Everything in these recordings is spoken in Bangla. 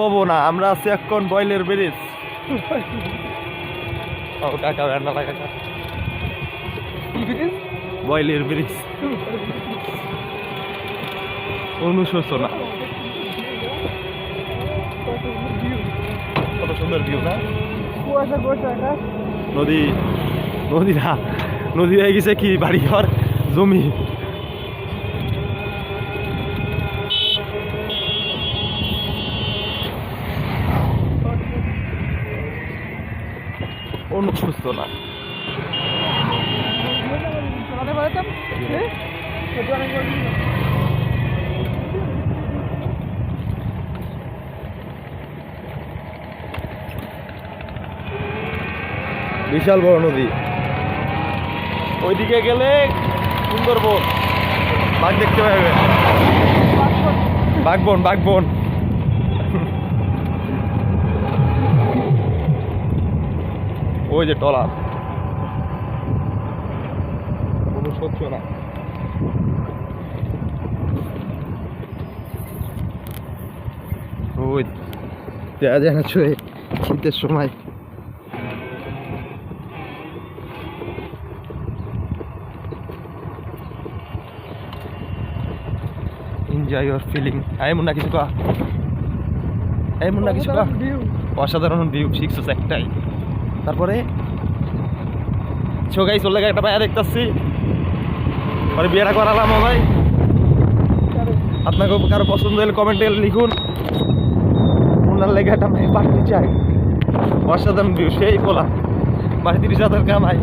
পাবো না, আমরা আছি এখন বয়লের ব্রিজ। ও রান্না কাকা। বয়লের ব্রিজ। অনুশোচনা। কত সুন্দর ভিউ না? নদী নদী না, নদী হয়ে গেছে কি বাড়ি ঘর জমি? অনুসুস্থ না। বিশাল বড় নদী। ওইদিকে গেলে সুন্দরবন। বাঘ দেখতে পাবে। বাঘবন বাঘবন। ওই যে টলার। কোনো সহ্য না। ওই দেয়া যায় না ছুঁয়ে শীতের সময়। Enjoy your feeling I Munna কিছু কা। এই মুন্না কিছু কা. অসাধারণ ভিউ শিখছো একটাই তারপরে ছোগাই চলে একটা পায়া দেখতেছি। পরে বিয়েটা করালাম ভাই। আপনাকে কারও পছন্দ হলে কমেন্টে লিখুন। ওনার লেগে একটা মেয়ে পাঠতে চাই। অসাধারণ ভিউ সেই পোলা। বাড়ি তিরিশ হাজার কামাই।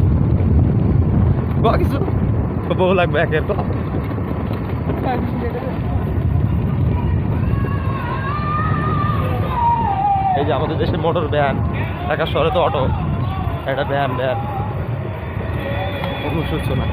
কিছু বউ লাগবে একের তো এই যে আমাদের দেশে মোটর ভ্যান, ঢাকা শহরে তো অটো এটা ব্যায়াম ব্যায়াম। অনুশোচনা